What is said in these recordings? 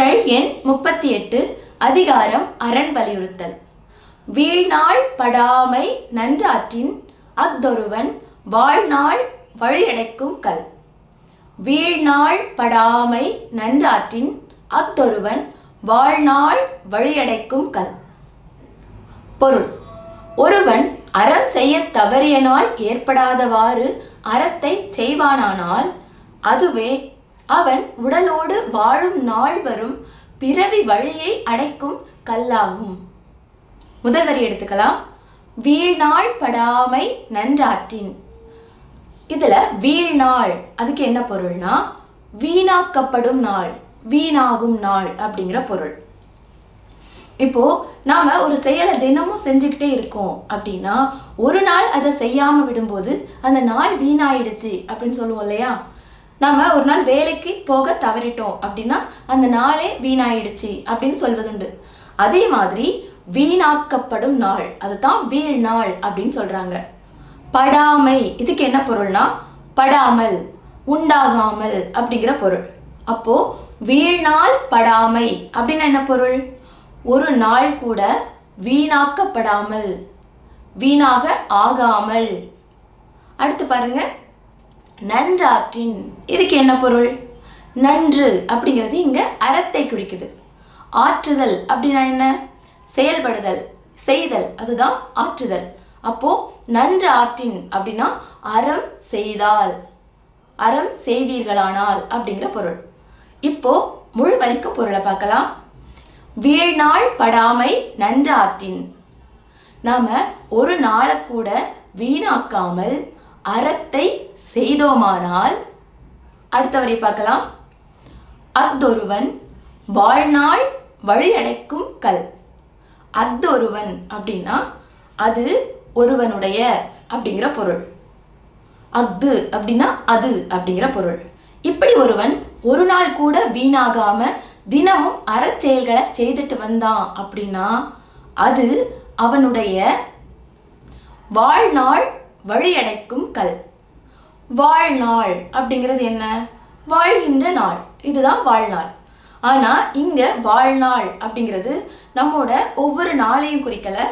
குரல் எண் முப்பத்தி எட்டு அதிகாரம் அரண் வலியுறுத்தல். வீழ்நாள் படாமை நன்றாற்றின் அஃதொருவன் வாழ்நாள் வழியடைக்கும் கல். வீழ்நாள் படாமை நன்றாற்றின் அஃதொருவன் வாழ்நாள் வழியடைக்கும் கல். பொருள். ஒருவன் அறம் செய்யத் தவறியனால் ஏற்படாதவாறு அறத்தை செய்வானானால் அதுவே அவன் உடலோடு வாழும் நாள் வரும் பிறவி வழியை அடைக்கும் கல்லாகும். முதல் வரி எடுத்துக்கலாம். வீழ்நாள் படாமை நன்றாற்றின். இதுல வீழ்நாள் அதுக்கு என்ன பொருள்னா வீணாக்கப்படும் நாள் வீணாகும் நாள் அப்படிங்கிற பொருள். இப்போ நாம ஒரு செயலை தினமும் செஞ்சுக்கிட்டே இருக்கோம் அப்படின்னா ஒரு நாள் அதை செய்யாம விடும்போது அந்த நாள் வீணாயிடுச்சு அப்படின்னு சொல்லுவோம் இல்லையா? நாம் ஒரு நாள் வேலைக்கு போக தவறிட்டோம் அப்படின்னா அந்த நாளே வீணாயிடுச்சு அப்படின்னு சொல்வதுண்டு. அதே மாதிரி வீணாக்கப்படும் நாள் அதுதான் வீழ் நாள் அப்படின்னு சொல்கிறாங்க படாமை இதுக்கு என்ன பொருள்னா? படாமல் உண்டாகாமல் அப்படிங்கிற பொருள். அப்போ வீழ்நாள் படாமை அப்படின்னா என்ன பொருள்? ஒரு நாள் கூட வீணாக்கப்படாமல் வீணாக ஆகாமல். அடுத்து பாருங்க. நன்றாற்றின் இதுக்கு என்ன பொருள்? நன்று அப்படிங்கிறது இங்கே அறத்தை குறிக்குது. ஆற்றுதல் அப்படின்னா என்ன? செயல்படுதல் செய்தல் அதுதான் ஆற்றுதல். அப்போ நன்று ஆற்றின் அப்படின்னா அறம் செய்தால் அறம் செய்வீர்களானால் அப்படிங்கிற பொருள். இப்போ முழு வரிக்கும் பொருளை பார்க்கலாம். வீழ்நாள் படாமை நன்று ஆற்றின் நாம ஒரு நாளை கூட வீணாக்காமல் அறத்தை செய்தோமானால் அடுத்தவரை பார்க்கலாம். அஃதொருவன் வாழ்நாள் வழியடைக்கும் கல். அஃதொருவன் அப்படின்னா அது ஒருவனுடைய அப்படிங்கிற பொருள். அஃது அப்படின்னா அது அப்படிங்கிற பொருள். இப்படி ஒருவன் ஒரு நாள் கூட வீணாகாம தினமும் அறச்செயல்களை செய்துட்டு வந்தான் அப்படின்னா அது அவனுடைய வாழ்நாள் வழியடைக்கும் கல். வாழ்நாள் அப்படிங்கிறது என்ன? வாழ்கின்ற நாள். இதுதான் வாழ்நாள். ஆனால் இங்கே வாழ்நாள் அப்படிங்கிறது நம்மோட ஒவ்வொரு நாளையும் குறிக்கலை.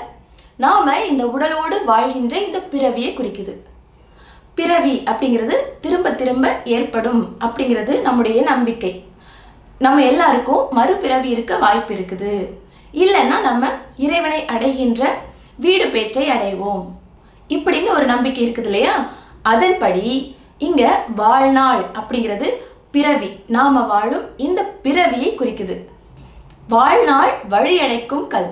நாம் இந்த உடலோடு வாழ்கின்ற இந்த பிறவியை குறிக்குது. பிறவி அப்படிங்கிறது திரும்ப திரும்ப ஏற்படும் அப்படிங்கிறது நம்முடைய நம்பிக்கை. நம்ம எல்லாருக்கும் மறுபிறவி இருக்க வாய்ப்பு இருக்குது. இல்லைன்னா நம்ம இறைவனை அடைகின்ற வீடு பேற்றை அடைவோம். இப்படின்னு ஒரு நம்பிக்கை இருக்குது இல்லையா? அதன்படி இங்கே வாழ்நாள் அப்படிங்கிறது பிறவி. நாம வாழும் இந்த பிறவியை குறிக்குது. வாழ்நாள் வழியடைக்கும் கல்.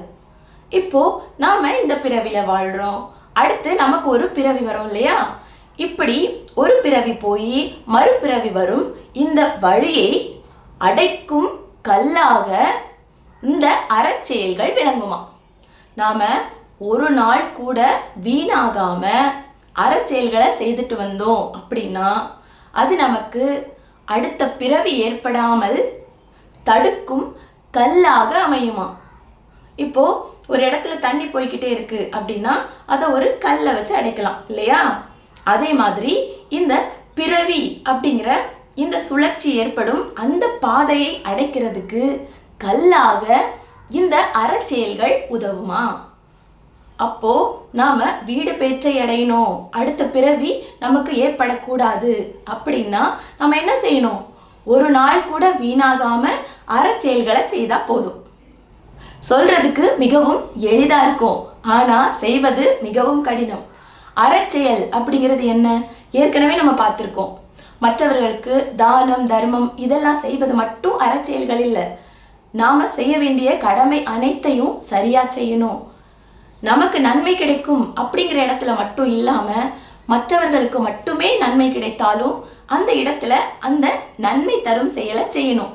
இப்போ நாம இந்த பிறவில வாழ்றோம். அடுத்து நமக்கு ஒரு பிறவி வரும் இல்லையா? இப்படி ஒரு பிறவி போய் மறுபிறவி வரும். இந்த வழியை அடைக்கும் கல்லாக இந்த அறச்செயல்கள் விளங்குமா? நாம ஒரு நாள் கூட வீணாகாம அறச்செயல்களை செய்துட்டு வந்தோம் அப்படின்னா அது நமக்கு அடுத்த பிறவி ஏற்படாமல் தடுக்கும் கல்லாக அமையுமா? இப்போ ஒரு இடத்துல தண்ணி போய்கிட்டே இருக்கு அப்படின்னா அதை ஒரு கல்லை வச்சு அடைக்கலாம் இல்லையா? அதே மாதிரி இந்த பிறவி அப்படிங்கிற இந்த சுழற்சி ஏற்படும் அந்த பாதையை அடைக்கிறதுக்கு கல்லாக இந்த அறச்செயல்கள் உதவுமா? அப்போ நாம வீடு பேற்றை அடையணும். அடுத்த பிறவி நமக்கு ஏற்படக்கூடாது. அப்படின்னா நம்ம என்ன செய்யணும்? ஒரு நாள் கூட வீணாகாம அறச்செயல்களை செய்தா போதும். சொல்றதுக்கு மிகவும் எளிதா இருக்கும். ஆனா செய்வது மிகவும் கடினம். அறச்செயல் அப்படிங்கிறது என்ன? ஏற்கனவே நம்ம பார்த்துருக்கோம். மற்றவர்களுக்கு தானம் தர்மம் இதெல்லாம் செய்வது மட்டும் அறச்செயல்கள் இல்லை. நாம செய்ய வேண்டிய கடமை அனைத்தையும் சரியா செய்யணும். நமக்கு நன்மை கிடைக்கும் அப்படிங்கிற இடத்துல மட்டும் இல்லாமல் மற்றவர்களுக்கு மட்டுமே நன்மை கிடைத்தாலும் அந்த இடத்துல அந்த நன்மை தரும் செயலை செய்யணும்.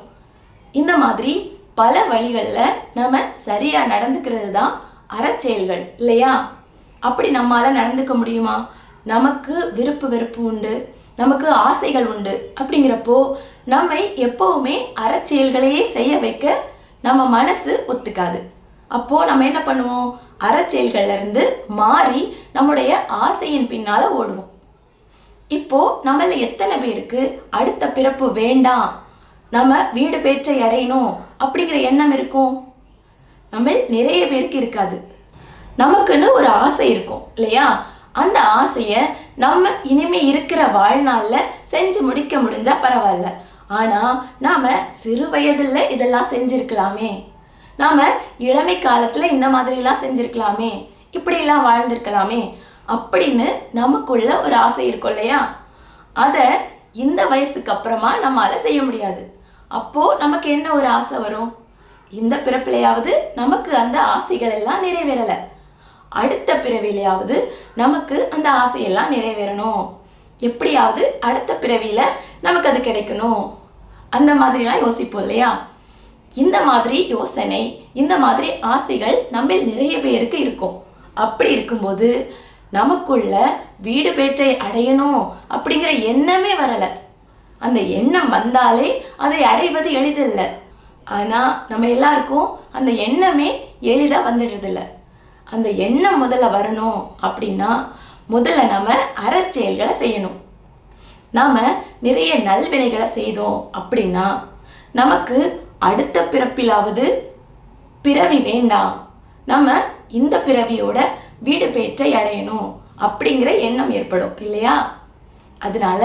இந்த மாதிரி பல வழிகளில் நம்ம சரியாக நடந்துக்கிறது தான் அறச்செயல்கள் இல்லையா? அப்படி நம்மால நடந்துக்க முடியுமா? நமக்கு விருப்பு வெறுப்பு உண்டு நமக்கு ஆசைகள் உண்டு. அப்படிங்கிறப்போ நம்மை எப்போவுமே அறச்செயல்களையே செய்ய வைக்க நம்ம மனசு ஒத்துக்காது. அப்போது நம்ம என்ன பண்ணுவோம்? அறச்செயல்கள்லருந்து மாறி நம்முடைய ஆசையின் பின்னால் ஓடுவோம். இப்போ நம்மள எத்தனை பேருக்கு அடுத்த பிறப்பு வேண்டாம் நம்ம வீடு பேற்றை அடையணும் அப்படிங்கிற எண்ணம் இருக்கும்? நம்ம நிறைய பேருக்கு இருக்காது. நமக்குன்னு ஒரு ஆசை இருக்கும் இல்லையா? அந்த ஆசையை நம்ம இனிமே இருக்கிற வாழ்நாளில் செஞ்சு முடிக்க முடிஞ்சா பரவாயில்ல. ஆனால் நாம் சிறு வயதில் இதெல்லாம் செஞ்சுருக்கலாமே. நாம் இளமை காலத்தில் இந்த மாதிரிலாம் செஞ்சுருக்கலாமே இப்படியெல்லாம் வாழ்ந்திருக்கலாமே அப்படின்னு நமக்குள்ள ஒரு ஆசை இருக்கும் இல்லையா? அதை இந்த வயசுக்கு அப்புறமா நம்மளால் செய்ய முடியாது. அப்போது நமக்கு என்ன ஒரு ஆசை வரும்? இந்த பிறப்பிலையாவது நமக்கு அந்த ஆசைகள் எல்லாம் நிறைவேறலை. அடுத்த பிறவிலையாவது நமக்கு அந்த ஆசையெல்லாம் நிறைவேறணும். எப்படியாவது அடுத்த பிறவியில் நமக்கு அது கிடைக்கணும். அந்த மாதிரிலாம் யோசிப்போம் இல்லையா? இந்த மாதிரி யோசனை இந்த மாதிரி ஆசைகள் நம்ம நிறைய பேருக்கு இருக்கும். அப்படி இருக்கும்போது நமக்குள்ள வீடு பேற்றை அடையணும் அப்படிங்கிற எண்ணமே வரலை. அந்த எண்ணம் வந்தாலே அதை அடைவது எளிதில்லை. ஆனால் நம்ம எல்லாருக்கும் அந்த எண்ணமே எளிதாக வந்துடுறதில்ல. அந்த எண்ணம் முதல்ல வரணும் அப்படின்னா முதல்ல நம்ம அறச்செயல்களை செய்யணும். நாம் நிறைய நல்வினைகளை செய்தோம் அப்படின்னா நமக்கு அடுத்த பிறப்பிலாவது பிறவி வேண்டாம் நம்ம இந்த பிறவியோட வீடு பேற்றை அடையணும் அப்படிங்கிற எண்ணம் ஏற்படும் இல்லையா? அதனால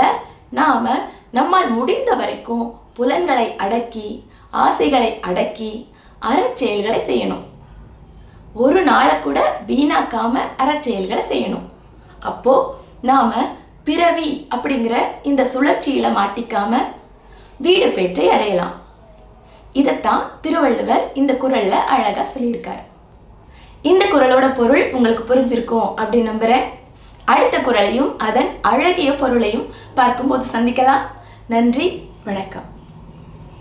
நாம் நம்மால் முடிந்த வரைக்கும் புலன்களை அடக்கி ஆசைகளை அடக்கி அறச்செயல்களை செய்யணும். ஒரு நாளை கூட வீணாக்காம அறச்செயல்களை செய்யணும். அப்போ நாம பிறவி அப்படிங்கிற இந்த சுழற்சியில மாட்டிக்காம வீடு பேற்றை அடையலாம். இதைத்தான் திருவள்ளுவர் இந்த குரலில் அழகாக சொல்லியிருக்காரு. இந்த குரலோட பொருள் உங்களுக்கு புரிஞ்சிருக்கும் அப்படின்னு நம்புகிறேன் அடுத்த குரலையும் அதன் அழகிய பொருளையும் பார்க்கும்போது சந்திக்கலாம். நன்றி வணக்கம்.